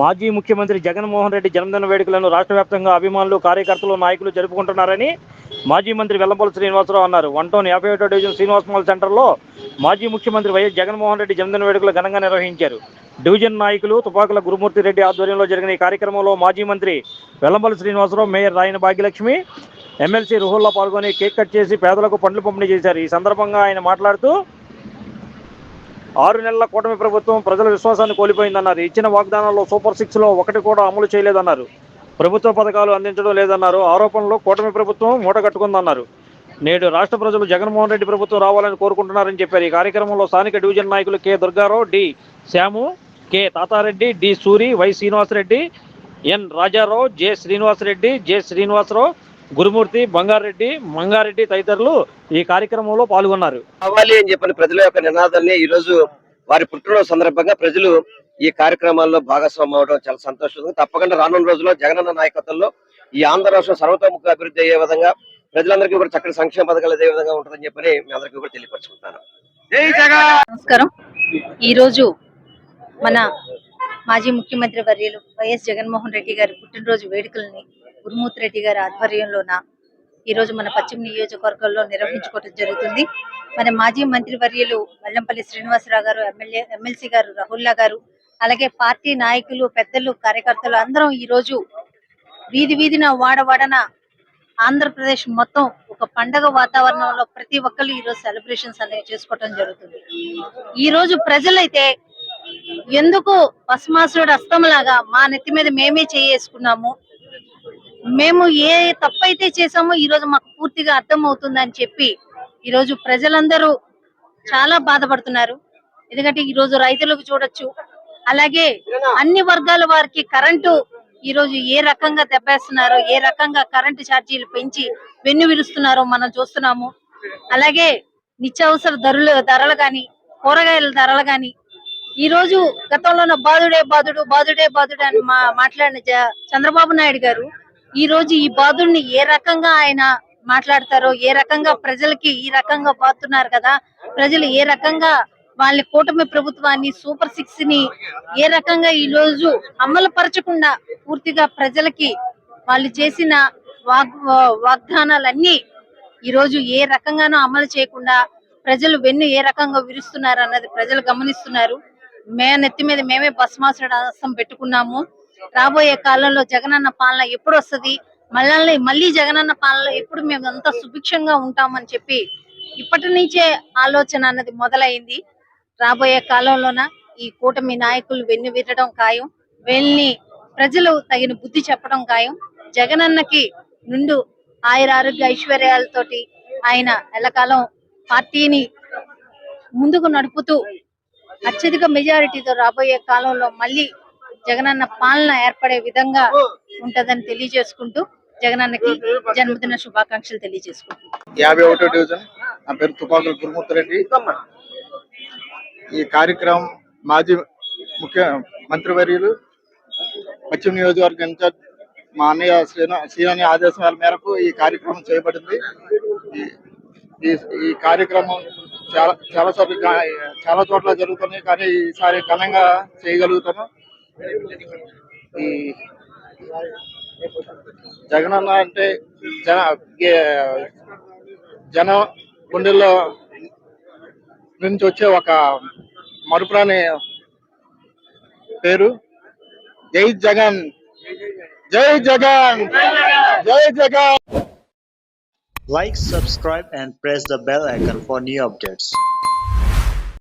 మాజీ ముఖ్యమంత్రి జగన్మోహన్ రెడ్డి జన్మదిన వేడుకలను రాష్ట్ర వ్యాప్తంగా అభిమానులు కార్యకర్తలు నాయకులు జరుపుకుంటున్నారని మాజీ మంత్రి వెల్లంపల్లి శ్రీనివాసరావు అన్నారు. వన్ టౌన్ యాభై ఒకటో డివిజన్ శ్రీనివాస్ మాల్ సెంటర్లో మాజీ ముఖ్యమంత్రి వైఎస్ జగన్మోహన్ రెడ్డి జన్మదిన వేడుకలు ఘనంగా నిర్వహించారు. డివిజన్ నాయకులు తుపాకుల గురుమూర్తి రెడ్డి ఆధ్వర్యంలో జరిగిన ఈ కార్యక్రమంలో మాజీ మంత్రి వెల్లంపల్లి శ్రీనివాసరావు మేయర్ రాయన భాగ్యలక్ష్మి ఎమ్మెల్సీ రుహుల్లో పాల్గొని కేక్ కట్ చేసి పేదలకు పండ్లు పంపిణీ చేశారు. ఈ సందర్భంగా ఆయన మాట్లాడుతూ ఆరు నెలల కూటమి ప్రభుత్వం ప్రజల విశ్వాసాన్ని కోల్పోయిందన్నారు. ఇచ్చిన వాగ్దానాల్లో సూపర్ సిక్స్లో ఒకటి కూడా అమలు చేయలేదన్నారు. ప్రభుత్వ పథకాలు అందించడం లేదన్నారు. ఆరోపణలు కూటమి ప్రభుత్వం మూటగట్టుకుందన్నారు నేడు రాష్ట్ర ప్రజలు జగన్మోహన్ రెడ్డి ప్రభుత్వం రావాలని కోరుకుంటున్నారని చెప్పారు. ఈ కార్యక్రమంలో స్థానిక డివిజన్ నాయకులు K. Durgarao D. Shyamu K. Tatareddy D. Suri Y. Srinivasreddy N. Rajarao J. Srinivasreddy J. Srinivasrao Gurumurthy Bangareddy Mangareddy తదితరులు ఈ కార్యక్రమంలో పాల్గొన్నారు. కావాలి అని చెప్పిన ప్రజల యొక్క నినాదాన్ని ఈ రోజు వారి పుట్టినరోజు సందర్భంగా ప్రజలు ఈ కార్యక్రమాల్లో భాగస్వామ్యం అవడం చాలా సంతోషంగా తప్పకుండా రానున్న రోజుల్లో జగనన్న నాయకత్వంలో ఈ ఆంధ్ర రాష్ట్రం సర్వతోముఖ అభివృద్ధి అయ్యే విధంగా ప్రజలందరికీ కూడా చక్కటి సంక్షేమ పథకాలు అదే విధంగా ఉంటుందని చెప్పని మీ అందరికీ కూడా తెలియపరుచుకుంటాను. జై జగన్! నమస్కారం. ఈరోజు మన మాజీ ముఖ్యమంత్రి వర్యులు వైఎస్ జగన్మోహన్ రెడ్డి గారి పుట్టినరోజు వేడుకల్ని గురుమూర్తి రెడ్డి గారి ఆధ్వర్యంలోన ఈరోజు మన పశ్చిమ నియోజకవర్గంలో నిర్వహించుకోవడం జరుగుతుంది. మన మాజీ మంత్రి వర్యులు వెల్లంపల్లి శ్రీనివాసరావు గారు ఎమ్మెల్యే ఎమ్మెల్సీ గారు రాహుల్లా గారు అలాగే పార్టీ నాయకులు పెద్దలు కార్యకర్తలు అందరం ఈరోజు వీధి వీధిన వాడవాడన ఆంధ్రప్రదేశ్ మొత్తం ఒక పండగ వాతావరణంలో ప్రతి ఒక్కరు ఈ రోజు సెలబ్రేషన్స్ అనేవి చేసుకోవటం జరుగుతుంది. ఈ రోజు ప్రజలైతే ఎందుకు భస్మాసురుడు అస్తంలాగా మా నెత్తి మీద మేమే చేసుకున్నాము మేము ఏ తప్పైతే చేసామో ఈ రోజు మాకు పూర్తిగా అర్థం అవుతుందని చెప్పి ఈ రోజు ప్రజలందరూ చాలా బాధపడుతున్నారు. ఎందుకంటే ఈ రోజు రైతులకు చూడొచ్చు. అలాగే అన్ని వర్గాల వారికి కరెంటు ఈ రోజు ఏ రకంగా దెబ్బేస్తున్నారో ఏ రకంగా కరెంటు ఛార్జీలు పెంచి వెన్ను విరుస్తున్నారో మనం చూస్తున్నాము. అలాగే నిత్యావసర ధరలు ధరలు కానీ కూరగాయల ధరలు కానీ ఈ రోజు గతంలో బాధుడే బాధుడు బాధుడే బాధుడు అని మా మాట్లాడిన చంద్రబాబు నాయుడు గారు ఈ రోజు ఈ బాధుడిని ఏ రకంగా ఆయన మాట్లాడతారో ఏ రకంగా ప్రజలకి ఈ రకంగా బాతున్నారు కదా ప్రజలు ఏ రకంగా వాళ్ళ కూటమి ప్రభుత్వాన్ని సూపర్ సిక్స్ని ఏ రకంగా ఈ రోజు అమలు పరచకుండా పూర్తిగా ప్రజలకి వాళ్ళు చేసిన వాగ్ వాగ్దానాలన్నీ ఈ రోజు ఏ రకంగానూ అమలు చేయకుండా ప్రజలు వెన్ను ఏ రకంగా విరుస్తున్నారు అన్నది ప్రజలు గమనిస్తున్నారు. మే నెత్తి మీద మేమే భస్మాసురుడు పెట్టుకున్నాము. రాబోయే కాలంలో జగనన్న పాలన ఎప్పుడు వస్తది? మళ్ళీ మళ్ళీ జగనన్న పాలన ఎప్పుడు మేము అంతా సుభిక్షంగా ఉంటామని చెప్పి ఇప్పటి నుంచే ఆలోచన అన్నది మొదలైంది. రాబోయే కాలంలోన ఈ కూటమి నాయకులు వెన్ను విరడం ఖాయం వెళ్ళి ప్రజలు తగిన బుద్ధి చెప్పడం ఖాయం. జగనన్నకి నుండు ఆయుర ఆరోగ్య ఐశ్వర్యాలతోటి ఆయన ఎల్లకాలం పార్టీని ముందుకు నడుపుతూ అత్యధిక మెజారిటీతో రాబోయే కాలంలో మళ్ళీ జగనన్న పాలన ఏర్పడే విధంగా ఉంటదని తెలియజేసుకుంటూ జగనన్నకి జన్మదిన శుభాకాంక్షలు తెలియజేసుకుంటున్నాను యాభై ఒకటో డివిజన్ నా పేరు తుపాకుల గురుమూర్తి రెడ్డి ఈ కార్యక్రమం మాజీ ముఖ్య మంత్రివర్యులు పశ్చిమ నియోజకవర్గ ఇన్ఛార్జ్ మా అన్నయ్య శ్రీను శ్రీని ఆదేశాల మేరకు ఈ కార్యక్రమం చేయబడింది. ఈ- ఈ కార్యక్రమం చాలా చాలా చాలా చోట్ల జరుగుతున్నాయి కానీ ఈసారి ఘనంగా చేయగలుగుతాను ఈ జగనన్న అంటే జన జన గుండెల్లో నుంచి వచ్చే ఒక మరుపురాని పేరు. జై జగన్. జై జగన్. జై Jagan. Like subscribe and press the bell icon for new updates